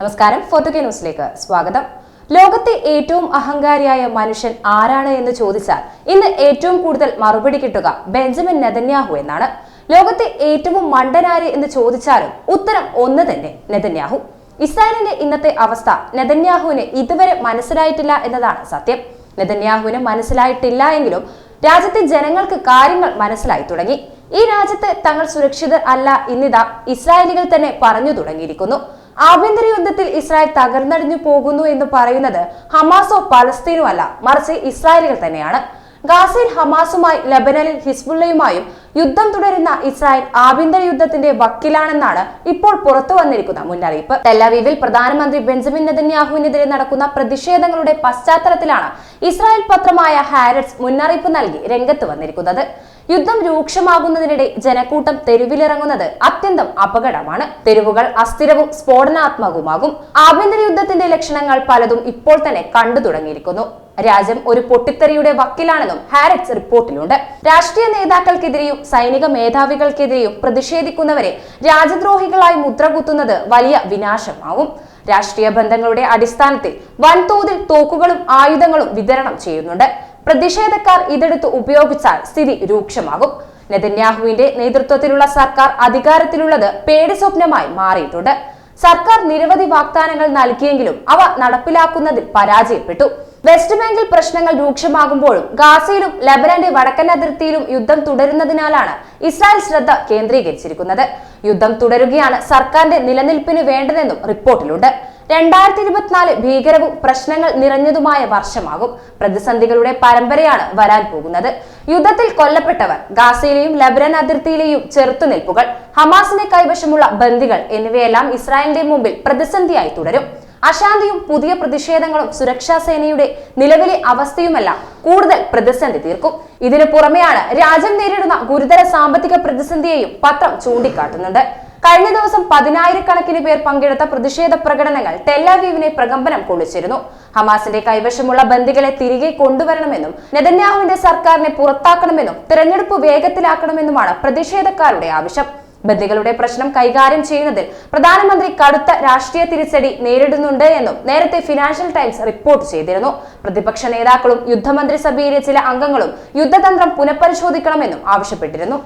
നമസ്കാരം. ഫോർട്ടുകെ ന്യൂസിലേക്ക് സ്വാഗതം. ലോകത്തെ ഏറ്റവും അഹങ്കാരിയായ മനുഷ്യൻ ആരാണ് എന്ന് ചോദിച്ചാൽ ഇന്ന് ഏറ്റവും കൂടുതൽ മറുപടി കിട്ടുക ബെഞ്ചമിൻ നെതന്യാഹു എന്നാണ്. ലോകത്തെ ഏറ്റവും മണ്ടനാര് എന്ന് ചോദിച്ചാലും ഉത്തരം ഒന്ന് തന്നെ നെതന്യാഹു. ഇസ്രായേലിന്റെ ഇന്നത്തെ അവസ്ഥ നെതന്യാഹുവിന് ഇതുവരെ മനസ്സിലായിട്ടില്ല എന്നതാണ് സത്യം. നെതന്യാഹുവിന് മനസ്സിലായിട്ടില്ല എങ്കിലും രാജ്യത്തെ ജനങ്ങൾക്ക് കാര്യങ്ങൾ മനസ്സിലായി തുടങ്ങി. ഈ രാജ്യത്ത് തങ്ങൾ സുരക്ഷിതർ അല്ല ഇന്നിതാ ഇസ്രായേലികൾ തന്നെ പറഞ്ഞു തുടങ്ങിയിരിക്കുന്നു. ആഭ്യന്തര യുദ്ധത്തിൽ ഇസ്രായേൽ തകർന്നടിഞ്ഞു പോകുന്നു എന്ന് പറയുന്നത് ഹമാസോ പലസ്തീനോ അല്ല മറിച്ച് ഇസ്രായേലുകൾ തന്നെയാണ്. ഗാസയിൽ ഹമാസുമായി ലബനനിൽ ഹിസ്ബുള്ളയുമായും യുദ്ധം തുടരുന്ന ഇസ്രായേൽ ആഭ്യന്തര യുദ്ധത്തിന്റെ വക്കിലാണെന്നാണ് ഇപ്പോൾ പുറത്തു വന്നിരിക്കുന്ന മുന്നറിയിപ്പ്. തെല്ലാവീവിൽ പ്രധാനമന്ത്രി ബെഞ്ചമിൻ നെതന്യാഹുവിനെതിരെ നടക്കുന്ന പ്രതിഷേധങ്ങളുടെ പശ്ചാത്തലത്തിലാണ് ഇസ്രായേൽ പത്രമായ ഹാരറ്റ്സ് മുന്നറിയിപ്പ് നൽകി രംഗത്ത് വന്നിരിക്കുന്നത്. യുദ്ധം രൂക്ഷമാകുന്നതിനിടെ ജനക്കൂട്ടം തെരുവിലിറങ്ങുന്നത് അത്യന്തം അപകടമാണ്. തെരുവുകൾ അസ്ഥിരവും സ്ഫോടനാത്മകവുമാകും. ആഭ്യന്തര യുദ്ധത്തിന്റെ ലക്ഷണങ്ങൾ പലതും ഇപ്പോൾ തന്നെ കണ്ടു തുടങ്ങിയിരിക്കുന്നു. രാജ്യം ഒരു പൊട്ടിത്തെറിയുടെ വക്കിലാണെന്നും ഹാരിറ്റ്സ് റിപ്പോർട്ടിലുണ്ട്. രാഷ്ട്രീയ നേതാക്കൾക്കെതിരെയും സൈനിക മേധാവികൾക്കെതിരെയും പ്രതിഷേധിക്കുന്നവരെ രാജ്യദ്രോഹികളായി മുദ്രകുത്തുന്നത് വലിയ വിനാശമാവും. രാഷ്ട്രീയ ബന്ധങ്ങളുടെ അടിസ്ഥാനത്തിൽ വൻതോതിൽ തോക്കുകളും ആയുധങ്ങളും വിതരണം ചെയ്യുന്നുണ്ട്. പ്രതിഷേധക്കാർ ഇതെടുത്ത് ഉപയോഗിച്ചാൽ സ്ഥിതി രൂക്ഷമാകും. നെതന്യാഹുവിന്റെ നേതൃത്വത്തിലുള്ള സർക്കാർ അധികാരത്തിലുള്ളത് പേടി സ്വപ്നമായി മാറിയിട്ടുണ്ട്. സർക്കാർ നിരവധി വാഗ്ദാനങ്ങൾ നൽകിയെങ്കിലും അവ നടപ്പിലാക്കുന്നതിൽ പരാജയപ്പെട്ടു. വെസ്റ്റ് ബാങ്കിൽ പ്രശ്നങ്ങൾ രൂക്ഷമാകുമ്പോഴും ഗാസയിലും ലബനന്റെ വടക്കൻ അതിർത്തിയിലും യുദ്ധം തുടരുന്നതിനാലാണ് ഇസ്രായേൽ ശ്രദ്ധ കേന്ദ്രീകരിച്ചിരിക്കുന്നത്. യുദ്ധം തുടരുകയാണ് സർക്കാരിന്റെ നിലനിൽപ്പിന് വേണ്ടതെന്നും റിപ്പോർട്ടിലുണ്ട്. രണ്ടായിരത്തി ഇരുപത്തിനാല് ഭീകരവും പ്രശ്നങ്ങൾ നിറഞ്ഞതുമായ വർഷമാകും. പ്രതിസന്ധികളുടെ പരമ്പരയാണ് വരാൻ പോകുന്നത്. യുദ്ധത്തിൽ കൊല്ലപ്പെട്ടവർ ഗാസയിലെയും ലബനൻ അതിർത്തിയിലെയും ചെറുത്തുനിൽപ്പുകൾ. ഹമാസിന്റെ കൈവശമുള്ള ബന്ദികൾ എന്നിവയെല്ലാം ഇസ്രായേലിന്റെ മുമ്പിൽ പ്രതിസന്ധിയായി തുടരും. അശാന്തിയും പുതിയ പ്രതിഷേധങ്ങളും സുരക്ഷാ സേനയുടെ നിലവിലെ അവസ്ഥയുമെല്ലാം കൂടുതൽ പ്രതിസന്ധി തീർക്കും. ഇതിനു പുറമെയാണ് രാജ്യം നേരിടുന്ന ഗുരുതര സാമ്പത്തിക പ്രതിസന്ധിയെയും പത്രം ചൂണ്ടിക്കാട്ടുന്നുണ്ട്. കഴിഞ്ഞ ദിവസം പതിനായിരക്കണക്കിന് പേർ പങ്കെടുത്ത പ്രതിഷേധ പ്രകടനങ്ങൾ ടെല്ലാവീവിനെ പ്രകമ്പനം കൊള്ളിച്ചിരുന്നു. ഹമാസിന്റെ കൈവശമുള്ള ബന്ദികളെ തിരികെ കൊണ്ടുവരണമെന്നും നെതന്യാഹുവിന്റെ സർക്കാരിനെ പുറത്താക്കണമെന്നും തെരഞ്ഞെടുപ്പ് വേഗത്തിലാക്കണമെന്നുമാണ് പ്രതിഷേധക്കാരുടെ ആവശ്യം. ബന്ദികളുടെ പ്രശ്നം കൈകാര്യം ചെയ്യുന്നതിൽ പ്രധാനമന്ത്രി കടുത്ത രാഷ്ട്രീയ തിരിച്ചടി നേരിടുന്നുണ്ട് എന്നും നേരത്തെ ഫിനാൻഷ്യൽ ടൈംസ് റിപ്പോർട്ട് ചെയ്തിരുന്നു. പ്രതിപക്ഷ നേതാക്കളും യുദ്ധമന്ത്രിസഭയിലെ ചില അംഗങ്ങളും യുദ്ധതന്ത്രം പുനഃപരിശോധിക്കണമെന്നും ആവശ്യപ്പെട്ടിരുന്നു.